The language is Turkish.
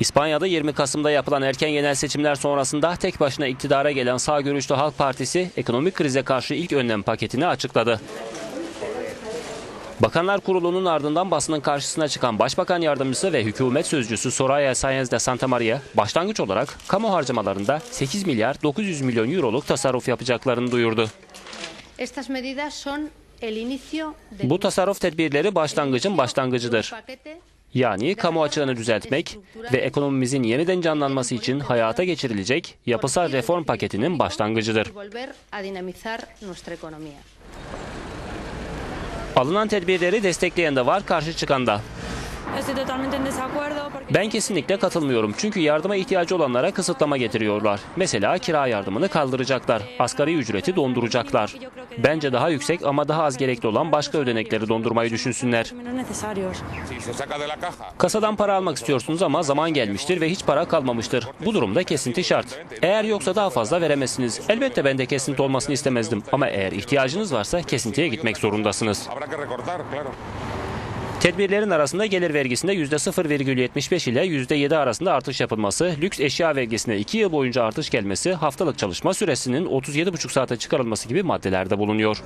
İspanya'da 20 Kasım'da yapılan erken genel seçimler sonrasında tek başına iktidara gelen sağ görüşlü Halk Partisi ekonomik krize karşı ilk önlem paketini açıkladı. Bakanlar Kurulu'nun ardından basının karşısına çıkan Başbakan Yardımcısı ve hükümet sözcüsü Soraya Sáenz de Santa Maria başlangıç olarak kamu harcamalarında 8 milyar 900 milyon euroluk tasarruf yapacaklarını duyurdu. Bu tasarruf tedbirleri başlangıcın başlangıcıdır. Yani kamu açığını düzeltmek ve ekonomimizin yeniden canlanması için hayata geçirilecek yapısal reform paketinin başlangıcıdır. Alınan tedbirleri destekleyen de var, karşı çıkan da. Ben kesinlikle katılmıyorum çünkü yardıma ihtiyacı olanlara kısıtlama getiriyorlar. Mesela kira yardımını kaldıracaklar, asgari ücreti donduracaklar. Bence daha yüksek ama daha az gerekli olan başka ödenekleri dondurmayı düşünsünler. Kasadan para almak istiyorsunuz ama zaman gelmiştir ve hiç para kalmamıştır. Bu durumda kesinti şart. Eğer yoksa daha fazla veremezsiniz. Elbette ben de kesinti olmasını istemezdim ama eğer ihtiyacınız varsa kesintiye gitmek zorundasınız. Tedbirlerin arasında gelir vergisinde %0,75 ile %7 arasında artış yapılması, lüks eşya vergisine 2 yıl boyunca artış gelmesi, haftalık çalışma süresinin 37,5 saate çıkarılması gibi maddelerde bulunuyor.